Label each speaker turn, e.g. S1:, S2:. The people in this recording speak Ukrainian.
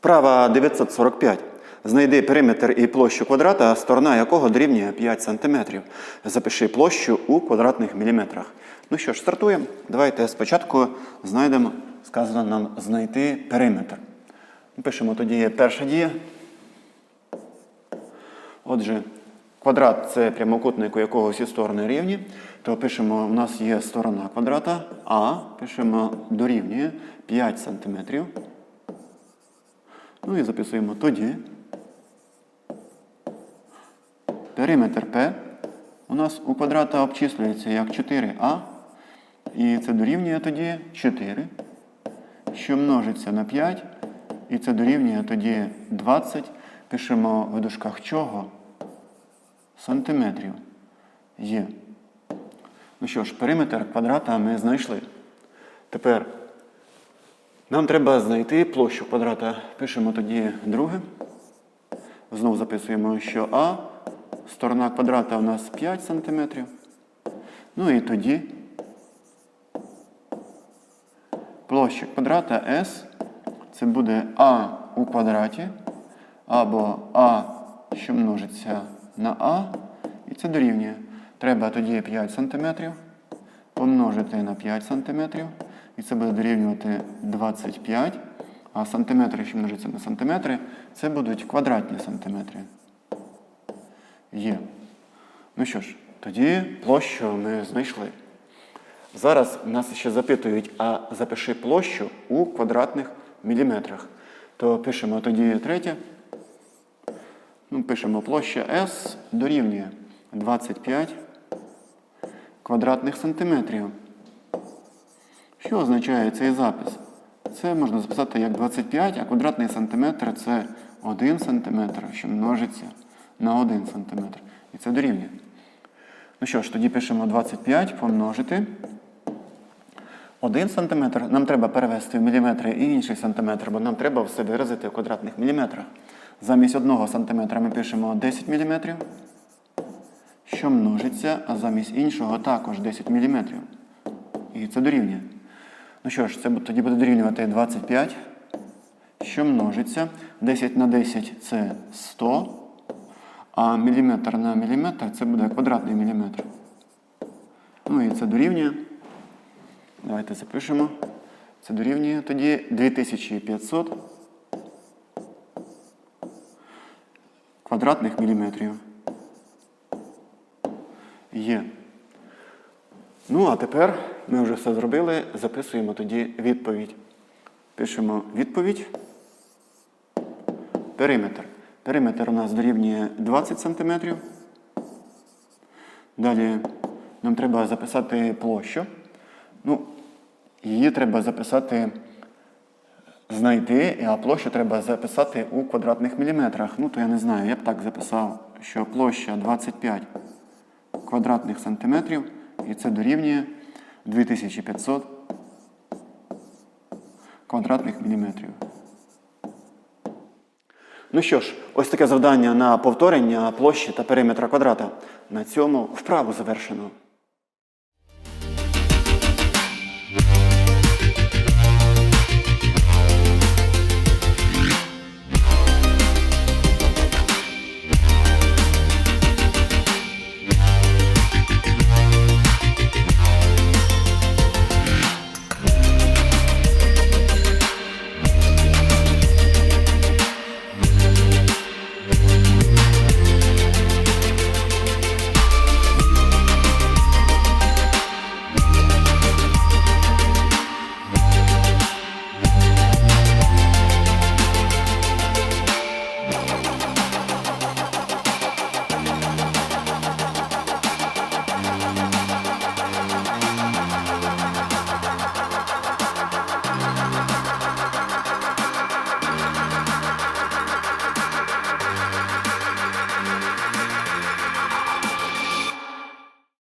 S1: Вправа 945. Знайди периметр і площу квадрата, сторона якого дорівнює 5 см. Запиши площу у квадратних міліметрах. Ну що ж, стартуємо. Давайте спочатку знайдемо, сказано нам знайти периметр. Пишемо тоді перша дія. Отже, квадрат це прямокутник, у якого всі сторони рівні. То пишемо, у нас є сторона квадрата А, пишемо дорівнює 5 см. Ну і записуємо тоді. Периметр P у нас у квадрата обчислюється як 4а. І це дорівнює тоді 4, що множиться на 5. І це дорівнює тоді 20. Пишемо в дужках чого? Сантиметрів. Є. Ну що ж, периметр квадрата ми знайшли. Тепер нам треба знайти площу квадрата. Пишемо тоді друге. Знову записуємо, що А, сторона квадрата у нас 5 см. Ну і тоді площа квадрата S це буде А у квадраті або А, що множиться на А, і це дорівнює. Треба тоді 5 см помножити на 5 см, і це буде дорівнювати 25, а сантиметри, що множиться на сантиметри, це будуть квадратні сантиметри. Є. Ну що ж, тоді площу ми знайшли. Зараз нас ще запитують, а запиши площу у квадратних міліметрах. То пишемо тоді третє. Ну, пишемо площа S дорівнює 25 квадратних сантиметрів. Що означає цей запис? Це можна записати як 25, а квадратний сантиметр це 1 сантиметр, що множиться на 1 сантиметр. І це дорівнює. Ну що ж, тоді пишемо 25 помножити. 1 сантиметр нам треба перевести в міліметри і інший сантиметр, бо нам треба все виразити в квадратних міліметрах. Замість 1 сантиметра ми пишемо 10 міліметрів, що множиться, а замість іншого також 10 міліметрів. І це дорівнює. Ну що ж, це тоді буде дорівнювати 25, що множиться. 10 на 10 це 100, а міліметр на міліметр це буде квадратний міліметр. Ну і це дорівнює. Давайте запишемо. Це дорівнює тоді 2500 квадратних міліметрів. Є. Ну, а тепер ми вже все зробили. Записуємо тоді відповідь. Пишемо відповідь. Периметр. Периметр у нас дорівнює 20 см. Далі нам треба записати площу. Ну, її треба записати, знайти, а площу треба записати у квадратних міліметрах. Ну, то я не знаю, я б так записав, що площа 25 квадратних сантиметрів, і це дорівнює 2500 квадратних міліметрів. Ну що ж, ось таке завдання на повторення площі та периметра квадрата. На цьому вправу завершено.